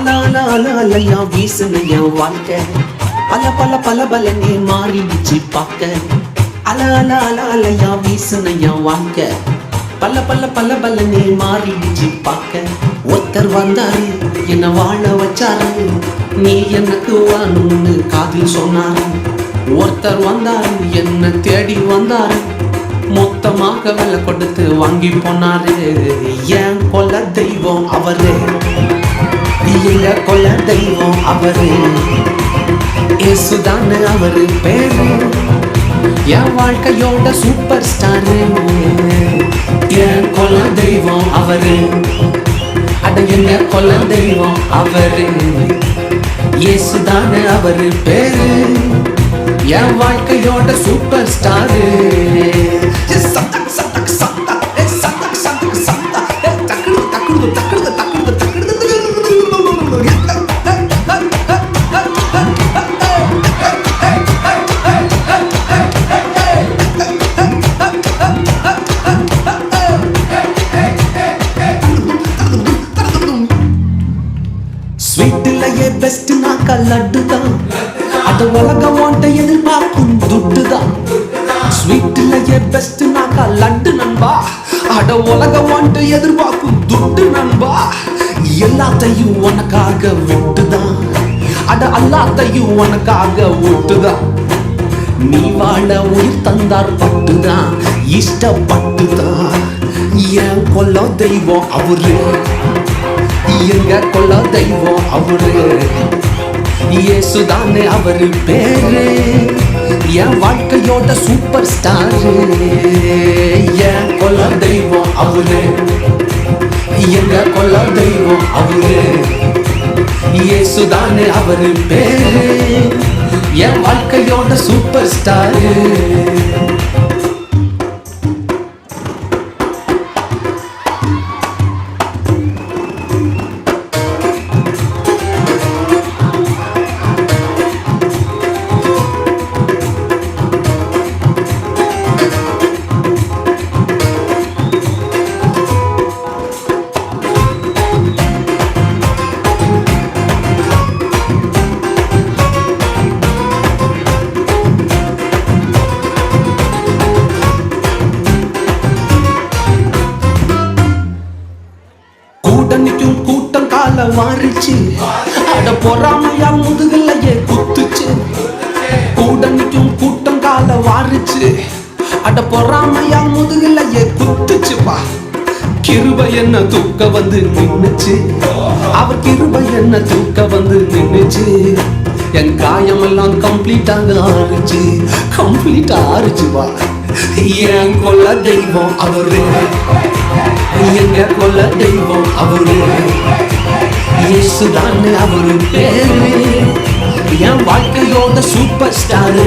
அல அல அல வீசுன என் வாழ்க்கை பல பல பல பல நீ மாறிடுச்சு பார்க்க அல அல அல வீசுன வாழ்க்கை பல பல பல பல நீ மாறிடுச்சு பார்க்க ஒருத்தர் வந்தாரு என்ன வாழ வச்சாரு? நீ எனக்கு வாணும்னு காதில் சொன்னாரு. ஒருத்தர் வந்தாரு என்ன தேடி வந்தாரு? மொத்தமாக விலை கொடுத்து வாங்கி போனாரு. ஏன் கொல்ல தெய்வம் அவரு. எங்க கொல்ல தெய்வம் அவரு. இயேசுதானு அவரு பேரு. என் வாழ்க்கையோட சூப்பர் ஸ்டாரு என் கொல்ல தெய்வம் அவரு. அட எங்க கொல்ல தெய்வம் அவரு. இயேசுதானு அவரு பேரு. என் வாழ்க்கையோட சூப்பர் ஸ்டாரு பெஸ்ட் லட்டு தான் அது உலகம் ஓட்ட எதிர்பார்க்கும் துட்டு தான் ஸ்வீட்டிலேயே பெஸ்ட் நாக்கா லட்டு நண்பா. அட உலகம் ஓட்ட எதிர்பார்க்கும் துட்டு நண்பா. எல்லாத்தையும் உனக்காக விட்டுதான். அட எல்லாத்தையும் உனக்காக விட்டுதான். நீ வாழ உயிர் தந்தார் பட்டுதான். இஷ்டப்பட்டுதான். என் கொல்ல தெய்வம் அவரு. எங்க கொல்ல தெய்வம் அவரு. இயேசுதானே அவரு பேரு. என் வாழ்க்கையோட சூப்பர் ஸ்டார் என் கொல்ல தெய்வம் அவரு. எங்க கொல்ல தெய்வம் அவரு. இயேசுதானே அவரு பேரு. என் வாழ்க்கையோட சூப்பர் ஸ்டாரு கூட்டணிக்கும் கூட்டம் கால மாறிச்சு அட பொறாமையா முதுகலையே குத்துச்சு. கூட்டணிக்கும் கூட்டம் கால வாரிச்சு. அட பொறாமையா முதுகலையே குத்துச்சுப்பா கிருப என்ன தூக்க வந்து நின்னுச்சு. அவர் கிருப என்ன தூக்க வந்து நின்னுச்சு. என் காயமெல்லாம் கம்ப்ளீட்டாக ஆறுச்சு. கம்ப்ளீட்டா ஆறுச்சுப்பா என் கொள்ள தெய்வம் அவரு. எங்க கொல்ல தெய்வம் அவரு. இயேசுதான் அவரு பேரு. என் வாழ்க்கையோட சூப்பர் ஸ்டாரு